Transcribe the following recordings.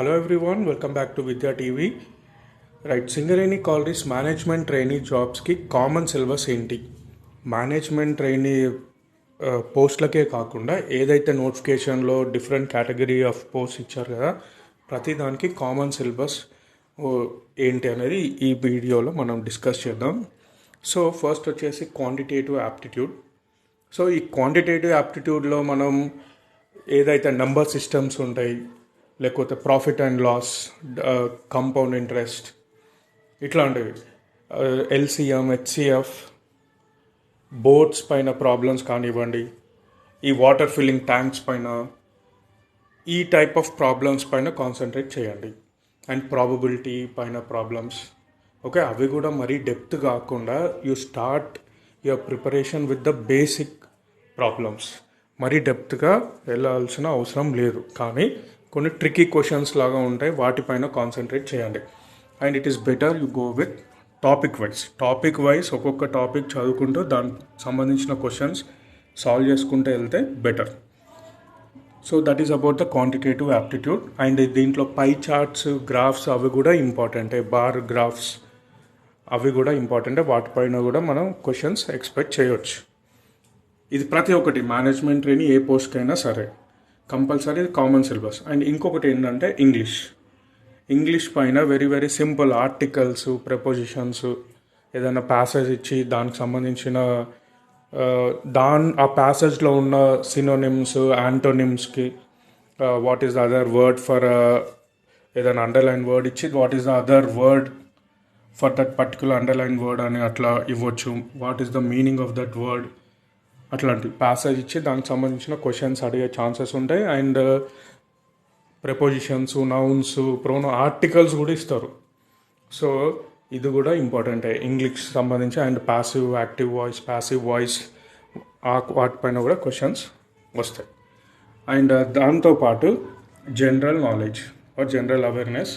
Hello everyone welcome back to Vidya TV right Singareni collieries management trainee జాబ్స్కి common syllabus ఏంటి management trainee పోస్ట్లకే కాకుండా ఏదైతే నోటిఫికేషన్లో డిఫరెంట్ కేటగిరీ ఆఫ్ పోస్ట్ ఇచ్చారు కదా ప్రతి దానికి కామన్ సిలబస్ ఏంటి అనేది ఈ వీడియోలో మనం డిస్కస్ చేద్దాం సో ఫస్ట్ వచ్చేసి క్వాంటిటేటివ్ యాప్టిట్యూడ్ సో ఈ క్వాంటిటేటివ్ యాప్టిట్యూడ్లో మనం ఏదైతే నంబర్ సిస్టమ్స్ ఉంటాయి లేకపోతే profit and loss compound interest ఇట్లాంటివి. ఎల్సిఎం హెచ్సిఎఫ్ బోట్స్ పైన ప్రాబ్లమ్స్ కానివ్వండి ఈ వాటర్ ఫిల్లింగ్ ట్యాంక్స్ పైన ఈ టైప్ ఆఫ్ ప్రాబ్లమ్స్ పైన కాన్సన్ట్రేట్ చేయండి. అండ్ ప్రాబబిలిటీ పైన ప్రాబ్లమ్స్ ఓకే అవి కూడా మరీ డెప్త్ కాకుండా you start your preparation with the basic problems మరీ డెప్త్గా వెళ్ళాల్సిన అవసరం లేదు. కానీ కొన్ని ట్రికీ క్వశ్చన్స్ లాగా ఉంటాయి. వాటిపైన కాన్సన్ట్రేట్ చేయండి and it is better you go with topic wise topic wise ఒక్కొక్క టాపిక్ చదువుకుంటూ దానికి సంబంధించిన క్వశ్చన్స్ సాల్వ్ చేసుకుంటూ వెళ్తే better so that is about the quantitative aptitude and దీంట్లో పై చార్ట్స్ గ్రాఫ్స్ అవి కూడా ఇంపార్టెంటే బార్ గ్రాఫ్స్ అవి కూడా ఇంపార్టెంటే వాటిపైన కూడా మనం క్వశ్చన్స్ ఎక్స్పెక్ట్ చేయొచ్చు. ఇది ప్రతి ఒక్కటి. మేనేజ్మెంట్ ట్రైనింగ్ ఏ పోస్ట్కైనా సరే. Compulsory common syllabus. అండ్ ఇంకొకటి ఏంటంటే ఇంగ్లీష్. ఇంగ్లీష్ పైన very very simple articles prepositions ఏదైనా ప్యాసేజ్ ఇచ్చి దానికి సంబంధించిన దాన్ ఆ ప్యాసేజ్లో ఉన్న synonyms యాంటోనిమ్స్కి what is the other word for ఏదైనా అండర్లైన్ వర్డ్ ఇచ్చి what is the other word for that particular underline word అని అట్లా ఇవ్వచ్చు. What is the meaning of that word అట్లాంటి ప్యాసేజ్ ఇచ్చి దానికి సంబంధించిన క్వశ్చన్స్ అడిగే ఛాన్సెస్ ఉంటాయి. And prepositions nouns pronouns articles కూడా ఇస్తారు. సో ఇది కూడా ఇంపార్టెంటే ఇంగ్లీష్ సంబంధించి and passive active voice passive voice వాటిపైన కూడా క్వశ్చన్స్ వస్తాయి. అండ్ దాంతోపాటు general knowledge or general awareness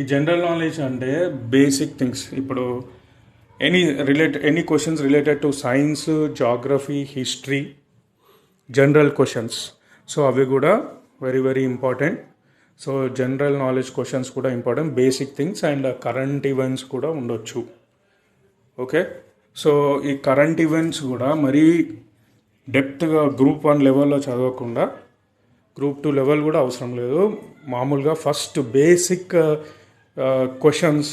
ఈ జనరల్ నాలెడ్జ్ అంటే బేసిక్ థింగ్స్ ఇప్పుడు any relate any questions related to science geography history general questions so అవి కూడా very very important so general knowledge questions కూడా important basic things and current events కూడా ఉండొచ్చు. Okay so ఈ current events కూడా మరీ డెప్త్గా గ్రూప్ వన్ లెవెల్లో చదవకుండా గ్రూప్ టూ లెవెల్ కూడా అవసరం లేదు. మామూలుగా ఫస్ట్ బేసిక్ క్వశ్చన్స్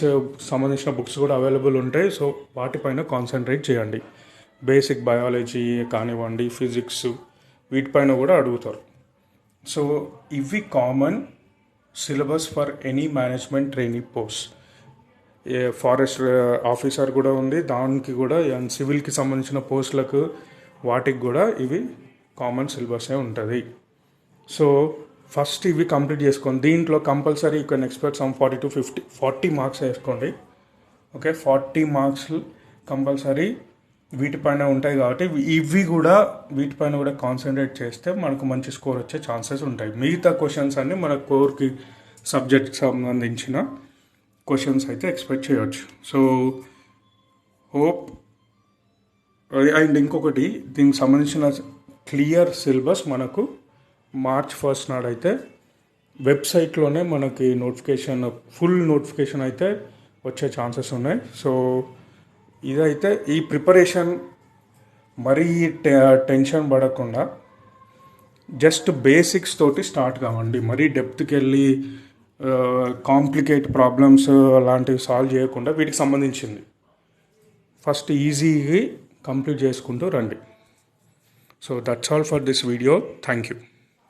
సంబంధించిన బుక్స్ కూడా అవైలబుల్ ఉంటాయి. సో వాటిపైన కాన్సన్ట్రేట్ చేయండి. బేసిక్ బయాలజీ కానివ్వండి ఫిజిక్స్ వీటిపైన కూడా అడుగుతారు. సో ఇవి common syllabus for any management training post A forest officer కూడా ఉంది. దానికి కూడా అండ్ సివిల్కి సంబంధించిన పోస్టులకు వాటికి కూడా ఇవి కామన్ సిలబసే ఉంటుంది. సో ఫస్ట్ ఇవి కంప్లీట్ చేసుకోండి. దీంట్లో compulsory you can expect some forty to fifty forty marks వేసుకోండి. ఓకే ఫార్టీ మార్క్స్ కంపల్సరీ వీటిపైన ఉంటాయి కాబట్టి ఇవి కూడా వీటిపైన కూడా కాన్సన్ట్రేట్ చేస్తే మనకు మంచి స్కోర్ వచ్చే ఛాన్సెస్ ఉంటాయి. మిగతా క్వశ్చన్స్ అన్ని మన కోర్కి సబ్జెక్ట్కి సంబంధించిన క్వశ్చన్స్ అయితే ఎక్స్పెక్ట్ చేయవచ్చు సో హోప్ అండ్ ఇంకొకటి దీనికి సంబంధించిన క్లియర్ సిలబస్ మనకు మార్చ్ ఫస్ట్ నాడైతే వెబ్సైట్లోనే మనకి నోటిఫికేషన్ ఫుల్ నోటిఫికేషన్ అయితే వచ్చే ఛాన్సెస్ ఉన్నాయి. సో ఇదైతే ఈ ప్రిపరేషన్ మరీ టెన్షన్ పడకుండా జస్ట్ బేసిక్స్ తోటి స్టార్ట్ కావండి. మరీ డెప్త్కి వెళ్ళి కాంప్లికేట్ ప్రాబ్లమ్స్ అలాంటివి సాల్వ్ చేయకుండా వీటికి సంబంధించింది. ఫస్ట్ ఈజీగా కంప్లీట్ చేసుకుంటూ రండి. So that's all for this video. Thank you